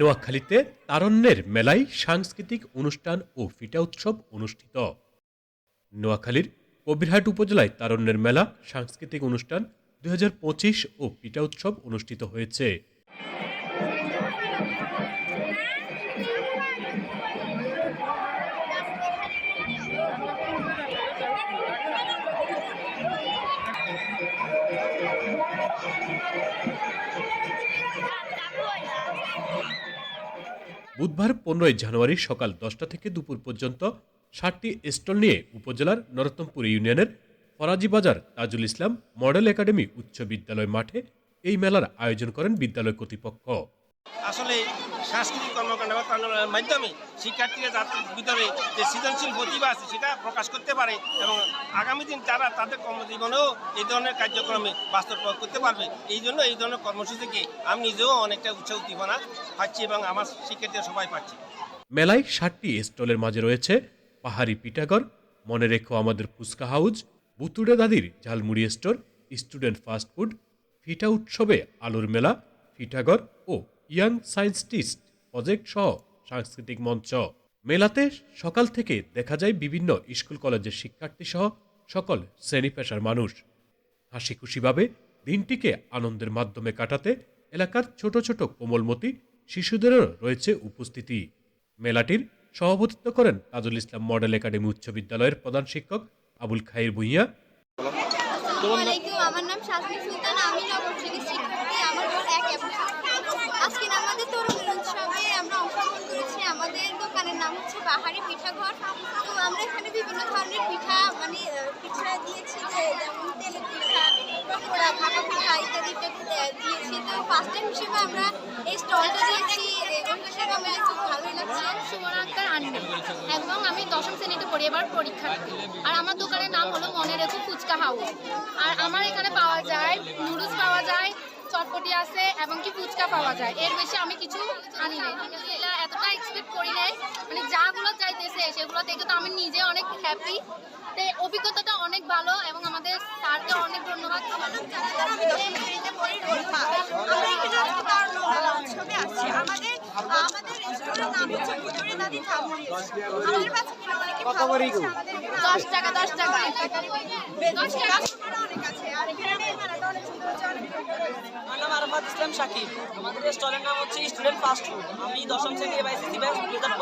নোয়াখালীতে তারণ্যের মেলায় সাংস্কৃতিক অনুষ্ঠান ও ফিটা উৎসব অনুষ্ঠিত। নোয়াখালীর কবিরহাট উপজেলায় তারণ্যের মেলা, সাংস্কৃতিক অনুষ্ঠান দুই হাজার পঁচিশ ও পিটা উৎসব অনুষ্ঠিত হয়েছে। বুধবার পনেরোই জানুয়ারি সকাল দশটা থেকে দুপুর পর্যন্ত ষাটটি স্টল নিয়ে উপজেলার নরোত্তমপুর ইউনিয়নের ফরাজি বাজার তাজুল ইসলাম মডেল একাডেমি উচ্চ বিদ্যালয় মাঠে এই মেলার আয়োজন করেন বিদ্যালয় কর্তৃপক্ষ। আসলে সাংস্কৃতিক কর্মকাণ্ড মাধ্যমে শিক্ষার্থীরা তাদের ভিতরে যে সৃজনশীল প্রতিভা আছে, সেটা প্রকাশ করতে পারে এবং আগামী দিন তারা তাদের কর্মজীবনেও এই ধরনের কার্যক্রমে বাস্তব প্রয়োগ করতে পারবে। এই জন্য এই ধরনের কর্মসূচিকে আমি নিজেও অনেকটা উৎসাহ উদ্দীপনা পাচ্ছি এবং আমার শিক্ষার্থীরা সবাই পাচ্ছি। মেলায় ষাটটি স্টলের মাঝে রয়েছে পাহাড়ি পিঠাগড়, মনে রেখো আমাদের ফুচকা হাউস বুতুড়ে দাদির ঝালমুড়ি স্টোর, স্টুডেন্ট ফাস্টফুড ফিটা উৎসবে আলুর মেলা, ফিঠাগড় ও ইয়াং সায়েন্টিস্ট প্রজেক্ট সহ সাংস্কৃতিক মঞ্চ। মেলাতে সকাল থেকে দেখা যায় বিভিন্ন স্কুল কলেজের শিক্ষার্থী সহ সকল শ্রেণি পেশার মানুষ। হাসি খুশিভাবে দিনটিকে আনন্দের মাধ্যমে কাটাতে এলাকার ছোট ছোট কোমলমতি শিশুদেরও রয়েছে উপস্থিতি। মেলাটির সভাপতিত্ব করেন তাজুল ইসলাম মডেল একাডেমি উচ্চ বিদ্যালয়ের প্রধান শিক্ষক আবুল খাইর ভুইয়া। আমার নাম আমি রোল এক এবং আজকে আমাদের তরুণ উৎসবে আমরা অংশগ্রহণ করেছি আমাদের দোকানের বাহারি পিঠাঘর তো আমরা এখানে বিভিন্ন ধরনের পিঠা মানে পিঠা দিয়েছি যে যেমন তেলের পিঠা, পকোড়া, ভাপা পিঠা ইত্যাদি ইত্যাদি দিয়েছি। তো ফার্স্ট টাইম হিসেবে আমরা এই স্টলটা দিয়েছি। এবং হিসেবে আমাদের খুব ভালোই লাগছে। এবং আমি দশম শ্রেণীতে পড়ি, এবার পরীক্ষার্থী। আর আমার দোকানের নাম হলো মনে রেখো ফুচকা হাউস। আর আমার এখানে পাওয়া যায় নুডলস, পাওয়া চটপটি আছে এবং কি ফুচকা পাওয়া যায়। এর বেশি আমি কিছু আনি নাই। এটা এতটা এক্সপেক্ট করি নাই। মানে যাগুলো চাইতেছে সেগুলো দেখে তো আমি নিজে অনেক হ্যাপি তো অভিজ্ঞতাটা অনেক ভালো এবং আমাদের স্যারকে অনেক ধন্যবাদ। আমাদের আমাদের নাম হচ্ছে দাদি আমাদের অনেকে ভালো টাকা। দশ টাকা। দশ টাকা। আমার নাম আরাফাত ইসলাম শাকিব আমাদের স্টলের নাম হচ্ছে স্টুডেন্ট ফাস্ট ফুড আমি দশম শ্রেণি এবাইসিসি ব্যাচ দু হাজার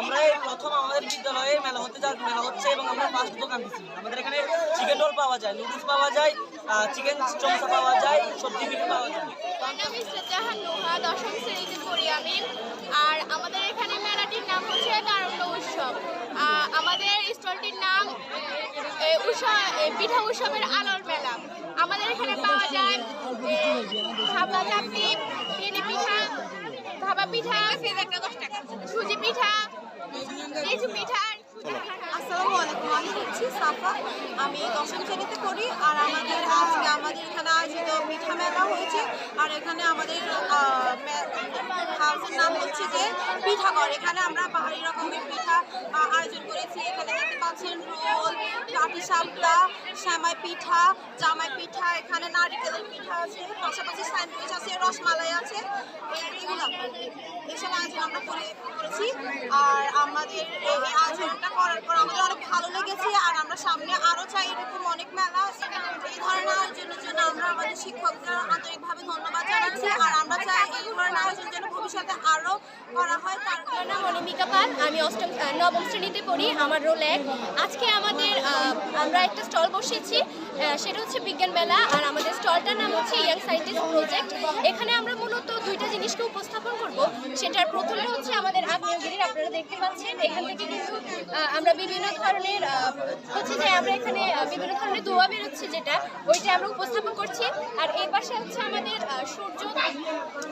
আমার এই প্রথম আমাদের বিদ্যালয়ে মেলা হতে মেলা হচ্ছে এবং আমরা ফাস্ট দোকান আমাদের এখানে চিকেন রোল পাওয়া যায় নুডলস পাওয়া যায় চিকেন চমচা পাওয়া যায়, সবজি পিঠে পাওয়া যায়। আর আমাদের এখানে মেলাটির নাম হচ্ছে তারুণ্য উৎসব আহ, আমাদের স্টলটির নাম এ, উৎসব এ, পিঠা উৎসবের আলোর মেলা। আমাদের এখানে পাওয়া যায় ভাবা চাপি তেলে পিঠা ভাবা পিঠা সুজি পিঠা লিচু পিঠা আমি হচ্ছি সাফা, আমি দশম শ্রেণীতে পড়ি, আর আমাদের আজকে আমাদের এখানে আয়োজিত পিঠা মেলা হয়েছে, আর এখানে আমাদের হাউসের নাম হচ্ছে যে পিঠাঘর। এখানে আমরা পাহাড়ি রকমের পিঠা আয়োজন করেছি। এখানে দেখতে পাচ্ছেন রোল, পাটি সাপটা, শ্যামাই পিঠা, জামাই পিঠা, এখানে নারিকেলের পিঠা আছে, পাশাপাশি স্যান্ডউইচ আছে, রসমালাই আছে। এগুলো। এসব আর আমাদের আয়োজনটা করার পর আমাদের ভালো লেগেছে, আর আমরা সামনে চাই এরকম অনেক মেলা। জন্য আমরা আমাদের শিক্ষকদের ধন্যবাদ আর আমরা চাই ভবিষ্যতে করা হয়। আমি অষ্টম নবম শ্রেণীতে পড়ি, আমার রোল এক। আজকে আমাদের আমরা একটা স্টল বসিয়েছি সেটা হচ্ছে বিজ্ঞান মেলা, আর আমাদের স্টলটার নাম হচ্ছে ইয়াং সায়েন্টিস্ট প্রজেক্ট। এখানে আমরা মূলত দুইটা সেটার প্রথমে হচ্ছে আমাদের আগ্নেয়গিরির, আপনারা দেখতে পাচ্ছেন। এখান থেকে কিন্তু আমরা বিভিন্ন ধরনের হচ্ছে যে আমরা এখানে বিভিন্ন ধরনের দোয়া বেরোচ্ছে যেটা, ওইটা আমরা উপস্থাপন করছি। আর এই পাশে হচ্ছে আমাদের সূর্য,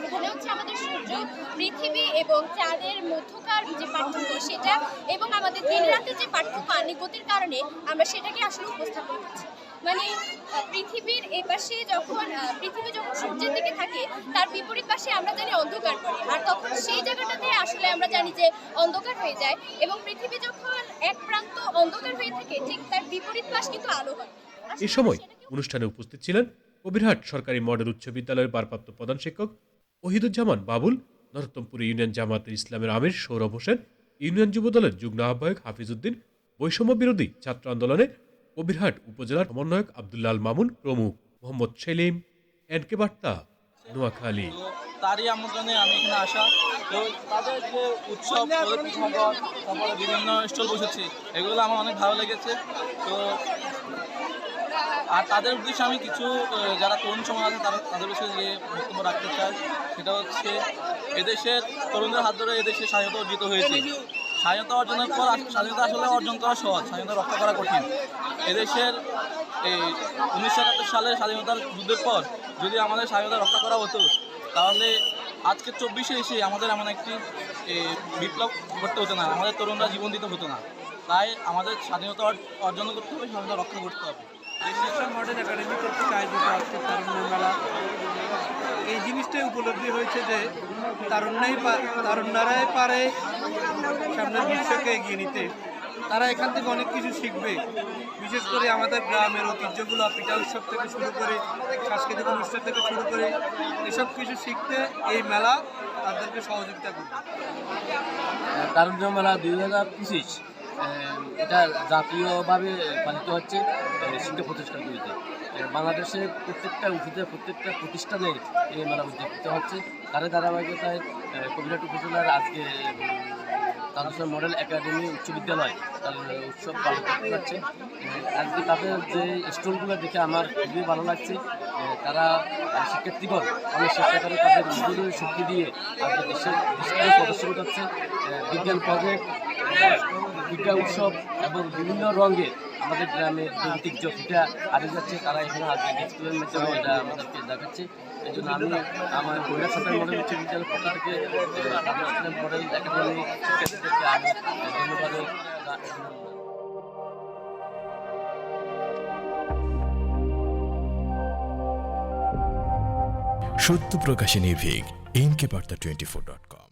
এখানে হচ্ছে আমাদের সূর্য, পৃথিবী এবং চাঁদের মধ্যকার যে পার্থক্য সেটা এবং আমাদের দিন রাতের যে পার্থক্য আনিগতির কারণে আমরা সেটাকে আসলে উপস্থাপন করছি। মানে পৃথিবীর এ পাশে যখন পৃথিবী যখন সূর্যের তার বিপরীত পাশে আমরা জানি অন্ধকার পড়ে আর তখন সেই জায়গাটাতে আসলে আমরা জানি যে অন্ধকার হয়ে যায় এবং পৃথিবী যখন এক প্রান্ত অন্ধকার হয়ে থাকে ঠিক তার বিপরীত পাশ কিন্তু আলো হয়। এ সময় অনুষ্ঠানে উপস্থিত ছিলেন কবিরহাট সরকারি মডেল উচ্চ বিদ্যালয়ের ভারপ্রাপ্ত প্রধান শিক্ষক ওহিদুজ্জামান বাবুল নরোত্তমপুর ইউনিয়ন জামাতের ইসলামের আমির সৌরভ হোসেন ইউনিয়ন যুবদলের যুগ্ম আহ্বায়ক হাফিজউদ্দিন বৈষম্য বিরোধী ছাত্র আন্দোলনে কবিরহাট উপজেলার সমন্বয়ক আবদুল্লাল মামুন প্রমুখ। মোহাম্মদ সেলিম এনকে বার্তা। নোয়াখালী তারই আমন্ত্রণে আমি এখানে আসা। তো তাদের যে উৎসব তারপরে বিভিন্ন স্টল বসেছে, এগুলো আমার অনেক ভালো লেগেছে। তো আর তাদের উদ্দেশ্যে আমি কিছু যারা তরুণ সমাজ আছে, তারা তাদের বিষয়ে যে বক্তব্য রাখতে চাই সেটা হচ্ছে এদেশের, তরুণদের হাত ধরে এদেশে স্বাধীনতা অর্জিত হয়েছে। স্বাধীনতা অর্জনের পর স্বাধীনতা আসলে অর্জন করা সহজ, স্বাধীনতা রক্ষা করা কঠিন। এদেশের এই উনিশশো একাত্তর সালের স্বাধীনতার যুদ্ধের পর যদি আমাদের স্বাধীনতা রক্ষা করা হতো, তাহলে আজকে চব্বিশে এসে আমাদের এমন একটি বিপ্লব করতে হতো না, আমাদের তরুণরা জীবন দিতে হতো না। তাই আমাদের স্বাধীনতা অর- অর্জন করতে হবে স্বাধীনতা রক্ষা করতে হবে। বিশ্ব মডেল একাডেমি কর্তৃক আয়োজিত আজকে তারুণ্য মেলা। এই জিনিসটাই উপলব্ধি হয়েছে যে তারুণ্যই পা- তারুণ্যরাই পারে সামনের বিশ্বকে এগিয়ে নিতে। তারা এখান থেকে অনেক কিছু শিখবে। বিশেষ করে আমাদের গ্রামের ঐতিহ্যগুলো পিঠা উৎসব থেকে শুরু করে সাংস্কৃতিক অনুষ্ঠান থেকে শুরু করে এসব কিছু শিখতে এই মেলা তাদেরকে সহযোগিতা করবে। তারুণ্য মেলা দুই হাজার পঁচিশ এটা জাতীয়ভাবে পালিত হচ্ছে শিক্ষা প্রতিষ্ঠানগুলিতে বাংলাদেশের প্রত্যেকটা উচিতে প্রত্যেকটা প্রতিষ্ঠানে এই মেলা উদযাপিত হচ্ছে। তার ধারাবাহিকতায় কবিরাট উপজেলার আজকে তাদের মডেল একাডেমি উচ্চ বিদ্যালয় তার উৎসব পালন করতে যাচ্ছে। আজকে তাদের যে স্টলগুলো দেখে আমার খুবই ভালো লাগছে। তারা শিক্ষার্থীগণ, অনেক চেষ্টা করে তাদের উদ্যোগের শক্তি দিয়ে আজকে দেশের প্রদর্শন করছে। বিজ্ঞান প্রজেক্ট পিঠা উৎসব এবং বিভিন্ন রঙে আমাদের গ্রামের ঐতিহ্য পিঠা হারিয়ে যাচ্ছে, তারা এখানে আজকে এটা আমাদেরকে দেখাচ্ছে। এই জন্য আমি আমার কৈলা সরকার মডেল উচ্চ বিদ্যালয়ের পক্ষ থেকে মডেল একাডেমি শিক্ষার্থীদেরকে আমি ধন্যবাদ সত্য প্রকাশে নির্ভীক বার্তা টোয়েন্টি ফোর ডট কম